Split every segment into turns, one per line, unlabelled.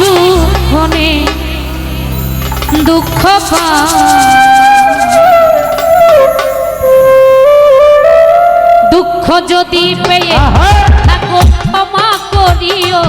সুখনে দুঃখ দুঃখ যদি পেয়ে তাকে ক্ষমা করিও।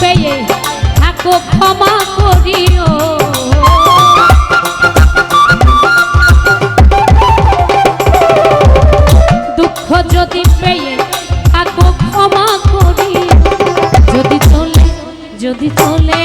পেয়ে থাকো ক্ষমা করিও। দুঃখ যদি পেয়ে থাকো ক্ষমা করিও যদি চলে যদি চলে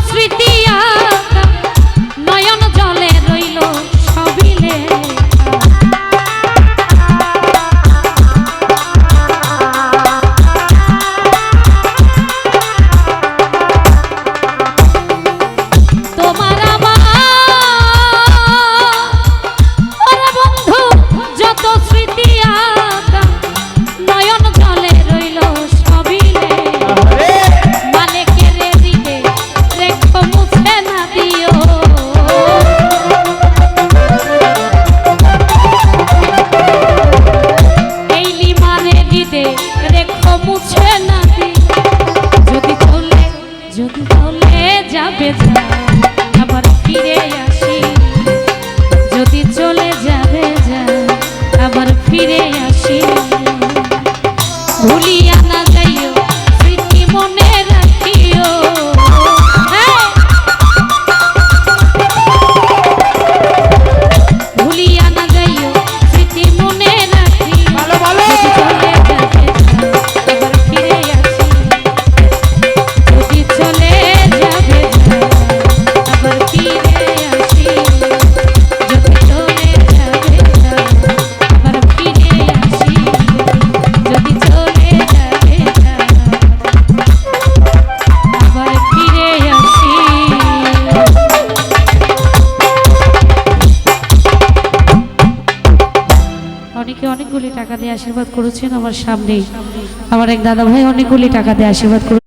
স্মৃতি আশীর্বাদ করেছেন আমার সামনে আমার এক দাদা ভাই অনেকগুলি টাকা দিয়ে আশীর্বাদ করে